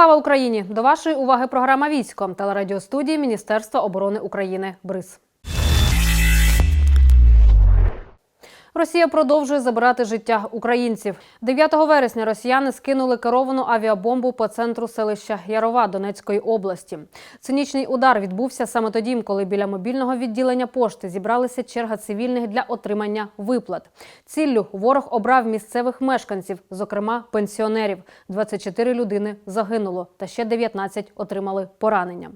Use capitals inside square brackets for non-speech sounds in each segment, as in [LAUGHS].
Слава Україні! До вашої уваги програма Військо телерадіостудії Міністерства оборони України БРИЗ. Росія продовжує забирати життя українців. 9 вересня росіяни скинули керовану авіабомбу по центру селища Ярова Донецької області. Цинічний удар відбувся саме тоді, коли біля мобільного відділення пошти зібралися черга цивільних для отримання виплат. Ціллю ворог обрав місцевих мешканців, зокрема пенсіонерів. 24 людини загинуло, та ще 19 отримали поранення.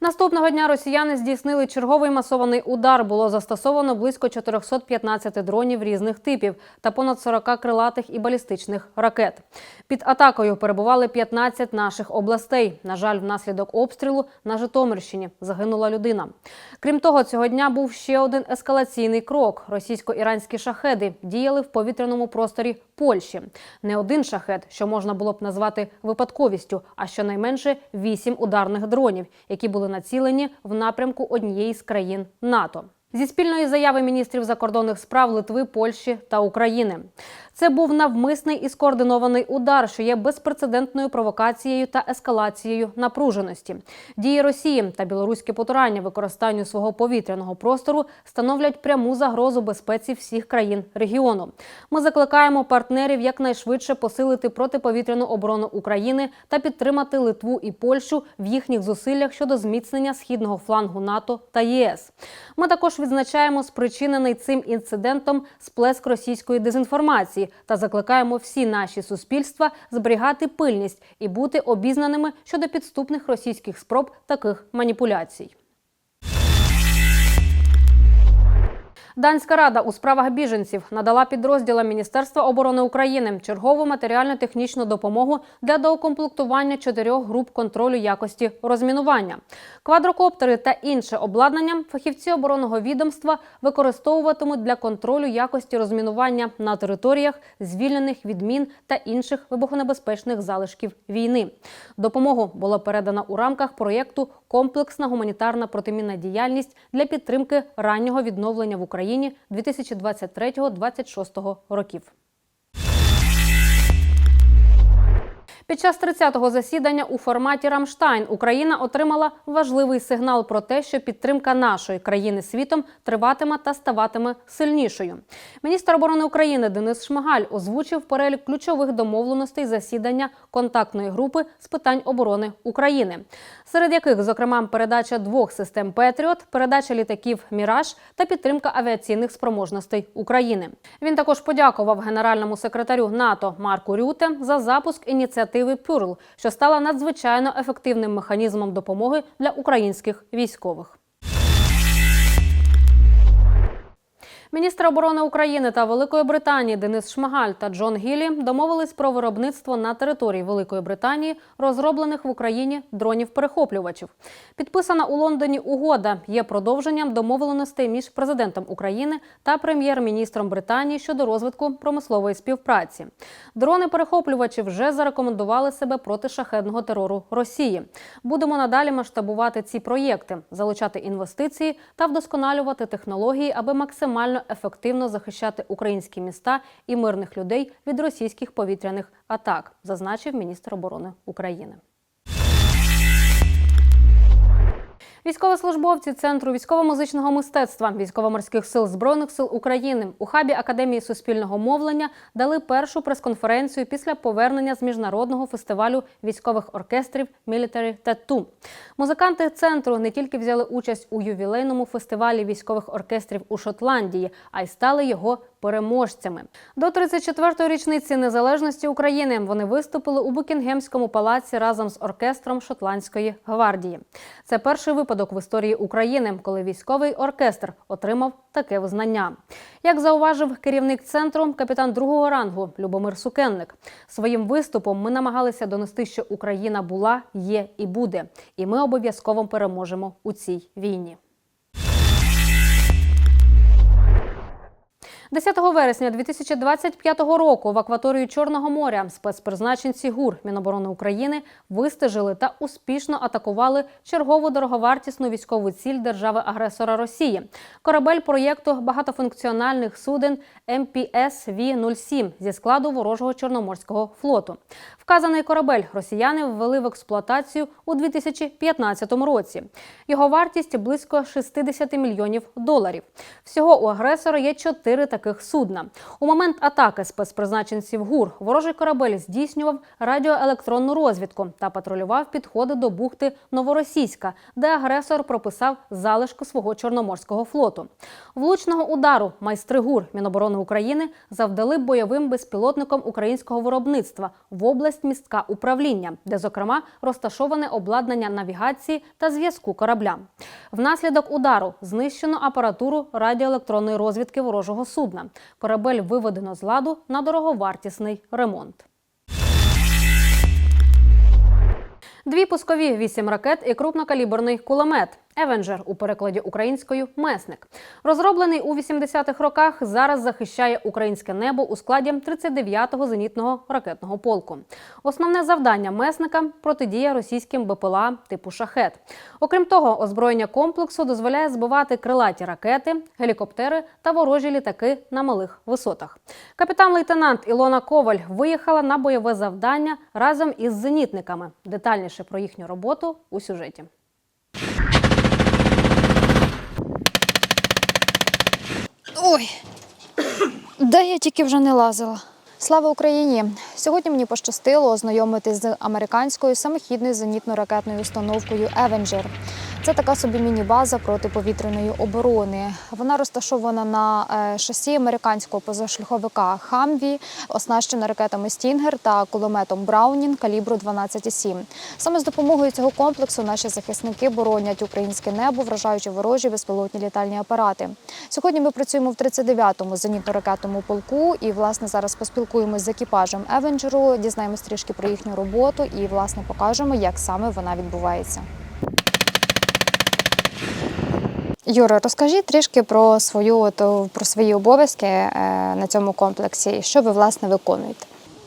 Наступного дня росіяни здійснили черговий масований удар. Було застосовано близько 415 дронів різних типів та понад 40 крилатих і балістичних ракет. Під атакою перебували 15 наших областей. На жаль, внаслідок обстрілу на Житомирщині загинула людина. Крім того, цього дня був ще один ескалаційний крок. Російсько-іранські шахеди діяли в повітряному просторі Польщі. Не один шахет, що можна було б назвати випадковістю, а щонайменше вісім ударних дронів, які були націлені в напрямку однієї з країн НАТО. Зі спільної заяви міністрів закордонних справ Литви, Польщі та України. Це був навмисний і скоординований удар, що є безпрецедентною провокацією та ескалацією напруженості. Дії Росії та білоруське потурання використанню свого повітряного простору становлять пряму загрозу безпеці всіх країн регіону. Ми закликаємо партнерів якнайшвидше посилити протиповітряну оборону України та підтримати Литву і Польщу в їхніх зусиллях щодо зміцнення східного флангу НАТО та ЄС. Ми також відзначаємо спричинений цим інцидентом сплеск російської дезінформації та закликаємо всі наші суспільства зберігати пильність і бути обізнаними щодо підступних російських спроб таких маніпуляцій. Данська рада у справах біженців надала підрозділам Міністерства оборони України чергову матеріально-технічну допомогу для доукомплектування чотирьох груп контролю якості розмінування. Квадрокоптери та інше обладнання фахівці оборонного відомства використовуватимуть для контролю якості розмінування на територіях, звільнених від мін та інших вибухонебезпечних залишків війни. Допомогу було передано у рамках проєкту Комплексна гуманітарна протимінна діяльність для підтримки раннього відновлення в Україні 2023-2026 років. Під час 30-го засідання у форматі Рамштайн Україна отримала важливий сигнал про те, що підтримка нашої країни світом триватиме та ставатиме сильнішою. Міністр оборони України Денис Шмигаль озвучив перелік ключових домовленостей засідання контактної групи з питань оборони України, серед яких, зокрема, передача двох систем Петріот, передача літаків Міраж та підтримка авіаційних спроможностей України. Він також подякував генеральному секретарю НАТО Марку Рюте за запуск ініціативи Пюрл, що стала надзвичайно ефективним механізмом допомоги для українських військових. Міністр оборони України та Великої Британії Денис Шмигаль та Джон Гілі домовились про виробництво на території Великої Британії розроблених в Україні дронів-перехоплювачів. Підписана у Лондоні угода є продовженням домовленостей між президентом України та прем'єр-міністром Британії щодо розвитку промислової співпраці. Дрони-перехоплювачі вже зарекомендували себе проти шахедного терору Росії. Будемо надалі масштабувати ці проєкти, залучати інвестиції та вдосконалювати технології, аби максимально ефективно захищати українські міста і мирних людей від російських повітряних атак, зазначив міністр оборони України. Військовослужбовці Центру військово-музичного мистецтва військово-морських сил збройних сил України у хабі Академії суспільного мовлення дали першу прес-конференцію після повернення з міжнародного фестивалю військових оркестрів Military Tattoo. Музиканти центру не тільки взяли участь у ювілейному фестивалі військових оркестрів у Шотландії, а й стали його переможцями. До 34-ї річниці незалежності України вони виступили у Букінгемському палаці разом з оркестром Шотландської гвардії. Це перший випадок в історії України, коли військовий оркестр отримав таке визнання. Як зауважив керівник центру, капітан другого рангу Любомир Сукенник, своїм виступом ми намагалися донести, що Україна була, є і буде, і ми обов'язково переможемо у цій війні. 10 вересня 2025 року в акваторію Чорного моря спецпризначенці ГУР Міноборони України вистежили та успішно атакували чергову дороговартісну військову ціль держави-агресора Росії корабель проєкту багатофункціональних суден МПС В-07 зі складу ворожого чорноморського флоту. Вказаний корабель росіяни ввели в експлуатацію у 2015 році. Його вартість близько 60 мільйонів доларів. Всього у агресора є чотири таких судна. У момент атаки спецпризначенців ГУР ворожий корабель здійснював радіоелектронну розвідку та патрулював підходи до бухти Новоросійська, де агресор прописав залишки свого чорноморського флоту. Влучного удару майстри ГУР Міноборони України завдали бойовим безпілотником українського виробництва в область містка управління, де, зокрема, розташоване обладнання навігації та зв'язку корабля. Внаслідок удару знищено апаратуру радіоелектронної розвідки ворожого судна. Корабель виведено з ладу на дороговартісний ремонт. Дві пускові, вісім ракет і крупнокаліберний кулемет. Евенджер у перекладі українською месник. Розроблений у 80-х роках, зараз захищає українське небо у складі 39-го зенітного ракетного полку. Основне завдання месника протидія російським БПЛА типу шахет. Окрім того, озброєння комплексу дозволяє збивати крилаті ракети, гелікоптери та ворожі літаки на малих висотах. Капітан-лейтенант Ілона Коваль виїхала на бойове завдання разом із зенітниками. Детальніше про їхню роботу у сюжеті. Ой, де я тільки вже не лазила. Слава Україні! Сьогодні мені пощастило ознайомитись з американською самохідною зенітно-ракетною установкою Avenger. Це така собі міні-база протиповітряної оборони. Вона розташована на е, шасі американського позашляховика Хамві, оснащена ракетами Стінгер та кулеметом Браунін калібру 12,7. Саме з допомогою цього комплексу наші захисники боронять українське небо, вражаючи ворожі безпілотні літальні апарати. Сьогодні ми працюємо в 39-му зенітно-ракетному полку, і власне зараз поспілкуємось з екіпажем Евенджеру, дізнаємось трішки про їхню роботу і власне покажемо, як саме вона відбувається. Юра, розкажіть трішки про свою про свої обов'язки е, на цьому комплексі і що ви власне виконуєте.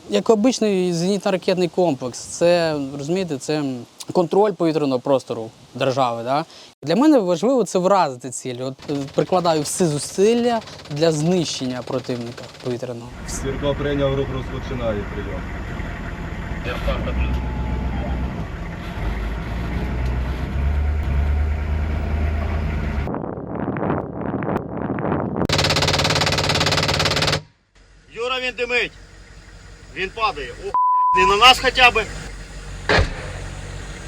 Як обичний зенітно-ракетний комплекс, це розумієте, це контроль повітряного простору держави. Да? Для мене важливо це вразити ціль. От е, прикладаю всі зусилля для знищення противника повітряного. Сірко прийняв рух, розпочинає прийом. Юра, він димить. Він падає. О, не на нас хоча б.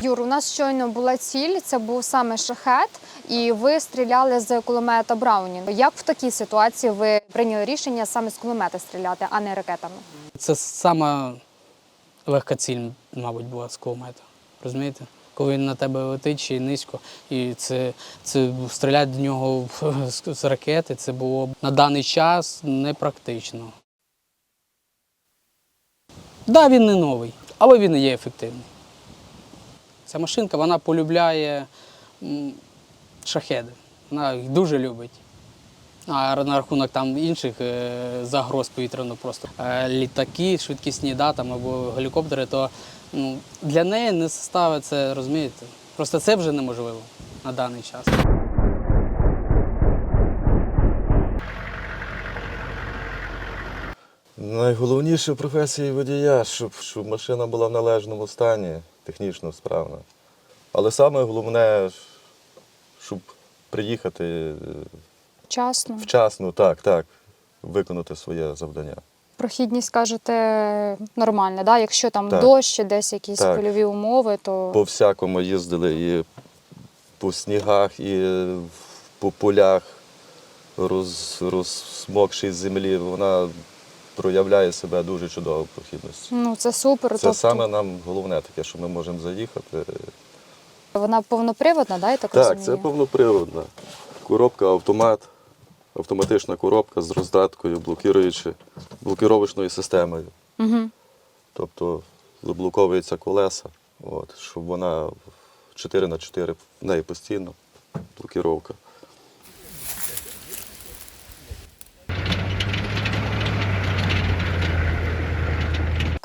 Юр, у нас щойно була ціль, це був саме шахет, і ви стріляли з кулемета Браунін. Як в такій ситуації ви прийняли рішення саме з кулемета стріляти, а не ракетами? Це сама легка ціль, мабуть, була з кулемета. Розумієте? Коли він на тебе летить ще низько, і це, це стріляти до нього [LAUGHS] з, з ракети, це було на даний час непрактично. Да, він не новий, але він і є ефективний. Ця машинка вона полюбляє шахеди. Вона їх дуже любить. А на рахунок там інших е, загроз повітряного простору. Е, літаки, швидкісні да, там, або гелікоптери, то ну, для неї не ставить це, розумієте? Просто це вже неможливо на даний час. Найголовніше в професії водія, щоб, щоб машина була в належному стані, технічно справна. Але саме головне, щоб приїхати е, Вчасно. вчасно, так, так, виконати своє завдання. Прохідність кажете нормальна, да? якщо там Так. дощ, десь якісь Так. польові умови, то По всякому їздили і по снігах, і по полях, роз, розсмокшій землі, вона проявляє себе дуже чудово в прохідності. ну, це супер. Це тобто, саме нам головне таке, що ми можемо заїхати. Вона повноприводна, да, я так, Так, розумію? це повноприводна. Коробка автомат, автоматична коробка з роздаткою, блокуючи, блокировочною системою. Угу. Тобто заблоковується колеса, от, щоб вона 4 на 4 в неї постійно блокировка.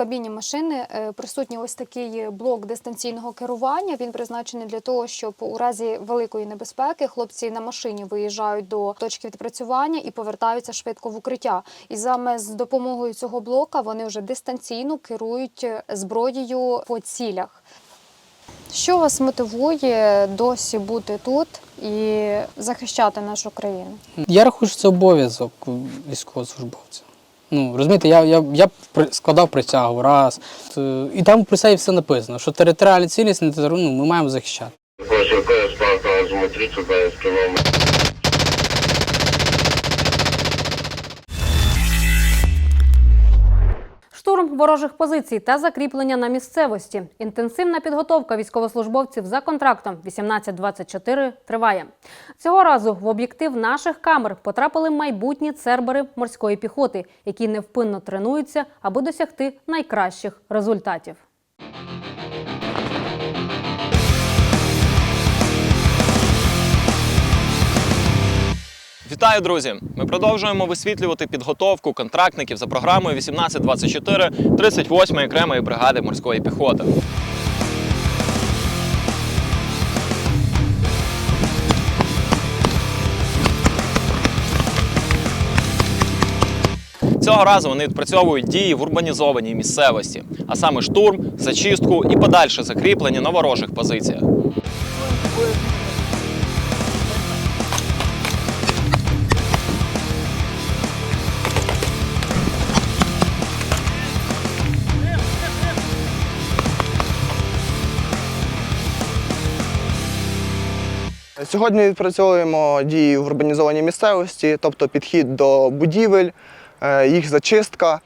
Кабіні машини е, присутній ось такий блок дистанційного керування. Він призначений для того, щоб у разі великої небезпеки хлопці на машині виїжджають до точки відпрацювання і повертаються швидко в укриття. І саме з допомогою цього блока вони вже дистанційно керують зброєю по цілях. Що вас мотивує досі бути тут і захищати нашу країну? Я рахую, що це обов'язок військовослужбовця. Ну, розумієте, я, я, я складав присягу раз. Е, І там в присягі все написано, що територіальна цілісність ну, ми маємо захищати. Прошу Штурм ворожих позицій та закріплення на місцевості. Інтенсивна підготовка військовослужбовців за контрактом 18-24 триває. Цього разу в об'єктив наших камер потрапили майбутні цербери морської піхоти, які невпинно тренуються, аби досягти найкращих результатів. Вітаю, друзі! Ми продовжуємо висвітлювати підготовку контрактників за програмою 1824 38-ї окремої бригади морської піхоти. Цього разу вони відпрацьовують дії в урбанізованій місцевості, а саме штурм, зачистку і подальше закріплення на ворожих позиціях. Сьогодні відпрацьовуємо дії в урбанізованій місцевості, тобто підхід до будівель, е, їх зачистка.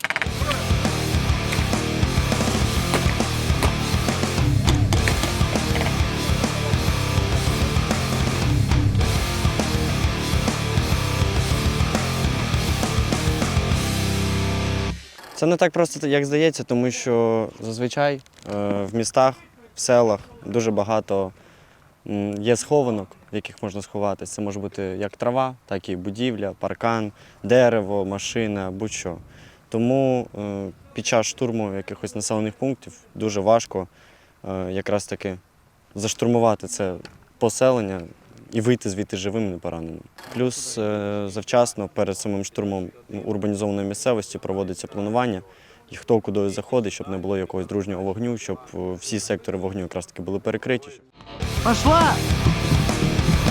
Це не так просто, як здається, тому що зазвичай е, в містах, в селах дуже багато є схованок, в яких можна сховатися. Це може бути як трава, так і будівля, паркан, дерево, машина, будь-що. Тому е, під час штурму якихось населених пунктів дуже важко е, якраз таки заштурмувати це поселення і вийти звідти живим не пораненим. Плюс е, завчасно перед самим штурмом урбанізованої місцевості проводиться планування, і хто куди заходить, щоб не було якогось дружнього вогню, щоб всі сектори вогню якраз таки були перекриті. Пошла!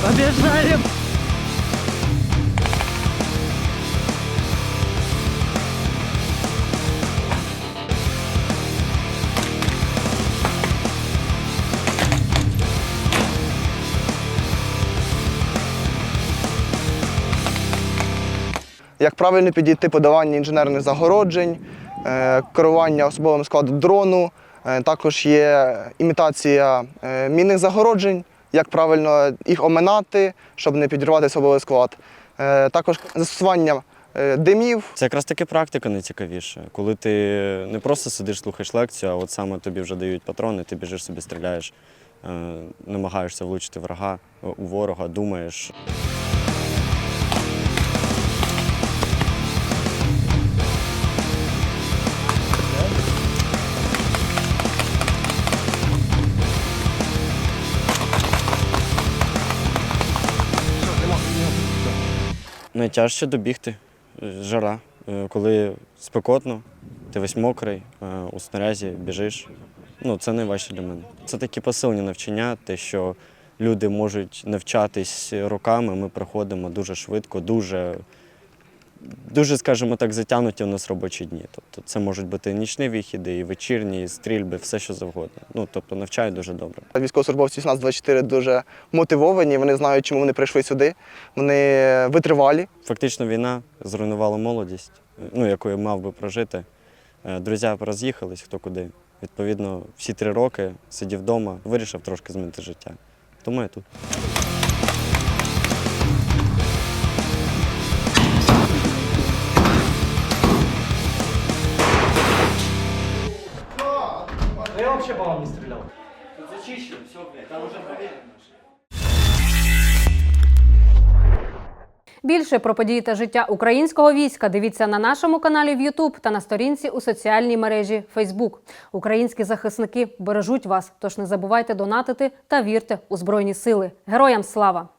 Побежали! Як правильно підійти подавання інженерних загороджень, е, керування особовим складом дрону. Е, Також є імітація е, мінних загороджень, як правильно їх оминати, щоб не підірвати особовий склад. Е, Також застосування е, димів, Це якраз таки практика найцікавіша, коли ти не просто сидиш, слухаєш лекцію, а от саме тобі вже дають патрони, ти біжиш собі, стріляєш, е, намагаєшся влучити врага, у ворога, думаєш. Найтяжче добігти. Е, Жара. Е, Коли спекотно, ти весь мокрий, е, у снарязі біжиш. Ну, це найважче для мене. Це такі посильні навчання, те, що люди можуть навчатись роками, ми проходимо дуже швидко, дуже, дуже, скажімо так, затягнуті у нас робочі дні. Тобто це можуть бути і нічні вихіди, і вечірні, і стрільби, все що завгодно. Ну, тобто навчають дуже добре. Військовослужбовці 1824 дуже мотивовані, вони знають, чому вони прийшли сюди. Вони витривалі. Фактично війна зруйнувала молодість, ну, яку я мав би прожити. Е, Друзі роз'їхались хто куди. Відповідно, всі три роки сидів вдома, вирішив трошки змінити життя. Тому я тут. Я вообще по вам не стрелял. Тут зачищено, все, блядь, там уже проверено. Більше про події та життя українського війська дивіться на нашому каналі в YouTube та на сторінці у соціальній мережі Facebook. Українські захисники бережуть вас, тож не забувайте донатити та вірте у збройні сили. Героям слава!